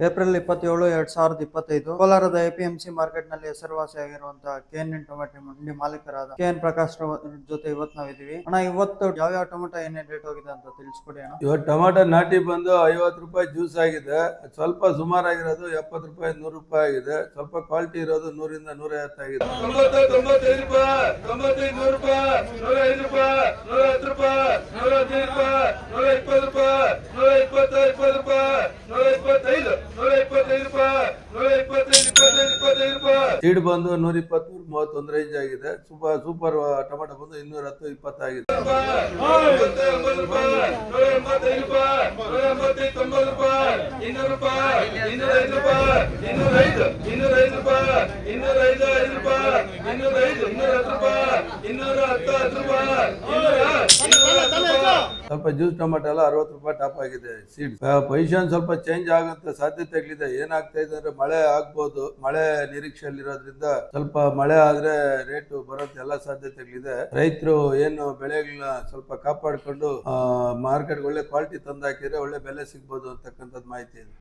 April ಇಪ್ಪತ್ತೇಳು ಎರಡ್ ಸಾವಿರದ ಇಪ್ಪತ್ತೈದು ಕೋಲಾರದ ಎಪಿಎಂಸಿ ಮಾರ್ಕೆಟ್ನಲ್ಲಿ ಹೆಸರುವಾಸಿಯಾಗಿರುವಂತಹ ಕೆಎನ್ ಟೊಮೆಟೊ ಮಂಡಿ ಮಾಲೀಕರಾದ ಕೆ ಎನ್ ಪ್ರಕಾಶ್ ರವ- ಜೊತೆ ಇವತ್ತು ನಾವಿದೀವಿ ಅಣ್ಣ ಇವತ್ತು ಯಾವ ಟೊಮೆಟೊ ಏನೇ ರೇಟ್ ಹೋಗಿದೆ ಅಂತ ತಿಳಿಸ್ಕೊಡಿ ಅಣ್ಣ. ಇವತ್ತು ಟೊಮೆಟೊ ನಾಟಿ ಬಂದು ಐವತ್ತು ರೂಪಾಯಿ ಜ್ಯೂಸ್ ಆಗಿದೆ. ಸ್ವಲ್ಪ ಸುಮಾರಾಗಿರೋದು ಎಪ್ಪತ್ತು ರೂಪಾಯಿ ನೂರು ರೂಪಾಯಿ ಆಗಿದೆ. ಸ್ವಲ್ಪ ಕ್ವಾಲಿಟಿ ಇರೋದು ನೂರಿಂದ ನೂರೈವತ್ತು ಆಗಿದೆ. ತೊಂಬತ್ತು ತೊಂಬತ್ತೈದು ರೂಪಾಯಿ ತೊಂಬತ್ತೈದು ನೂರು ರೂಪಾಯಿ ನೂರ ರೂಪಾಯಿ ನೂರ ರೂಪಾಯಿ ನೂರ ಹದಿನೈದು ರೂಪಾಯಿ ನೂರ ಇಪ್ಪತ್ತು ರೂಪಾಯಿ ನೂರ ಇಪ್ಪತ್ತು ಇಪ್ಪತ್ತು ರೂಪಾಯಿ ನೂರ ಇಪ್ಪತ್ತೈದು ನೂರ ಇಪ್ಪತ್ತೈದು ರೂಪಾಯಿ ನೂರ ಇಪ್ಪತ್ತೈದು ಇಪ್ಪತ್ತೈದು ಇಪ್ಪತ್ತೈದು ರೂಪಾಯಿ ಸೀಡ್ ಬಂದು ನೂರ ಇಪ್ಪತ್ತು ನೂರ ಮೂವತ್ತೊಂದು ರೇಂಜ್ ಆಗಿದೆ. ಸೂಪರ್ ಸೂಪರ್ ಟೊಮೆಟೊ ಬಂದು ಇನ್ನೂರ ಹತ್ತು ಇಪ್ಪತ್ತಾಗಿದೆ. ಇನ್ನೂರ ಐದು ಐದು ರೂಪಾಯಿ ಇನ್ನೂರ ಐದು ಇನ್ನೂರ ಹತ್ತು ರೂಪಾಯಿ ಇನ್ನೂರ ಹತ್ತು ಹತ್ತು ರೂಪಾಯಿ ಇನ್ನೂರ ಇನ್ನೂರ ಹತ್ತು ರೂಪಾಯಿ ಸ್ವಲ್ಪ ಜ್ಯೂಸ್, ಟೊಮೆಟೊ ಎಲ್ಲ ಅರವತ್ತು ರೂಪಾಯಿ ಟಾಪ್ ಆಗಿದೆ ಸೀಡ್ ಪೊಸಿಷನ್ ಸ್ವಲ್ಪ ಚೇಂಜ್ ಆಗಂತ ಸಾಧ್ಯತೆಗಳಿದೆ ಏನಾಗ್ತಾ ಇದೆ ಅಂದ್ರೆ ಮಳೆ ಆಗ್ಬೋದು, ಮಳೆ ನಿರೀಕ್ಷೆಯಲ್ಲಿರೋದ್ರಿಂದ ಸ್ವಲ್ಪ ಮಳೆ ಆದ್ರೆ ರೇಟ್ ಬರೋದ್ ಎಲ್ಲ ಸಾಧ್ಯತೆಗಳಿದೆ ರೈತರು ಏನು ಬೆಳೆಗಳನ್ನ ಸ್ವಲ್ಪ ಕಾಪಾಡಿಕೊಂಡು ಮಾರ್ಕೆಟ್ ಒಳ್ಳೆ ಕ್ವಾಲಿಟಿ ತಂದಾಕಿದ್ರೆ ಒಳ್ಳೆ ಬೆಲೆ ಸಿಗ್ಬೋದು ಅಂತಕ್ಕಂಥದ್ದು ಮಾಹಿತಿ ಇದೆ.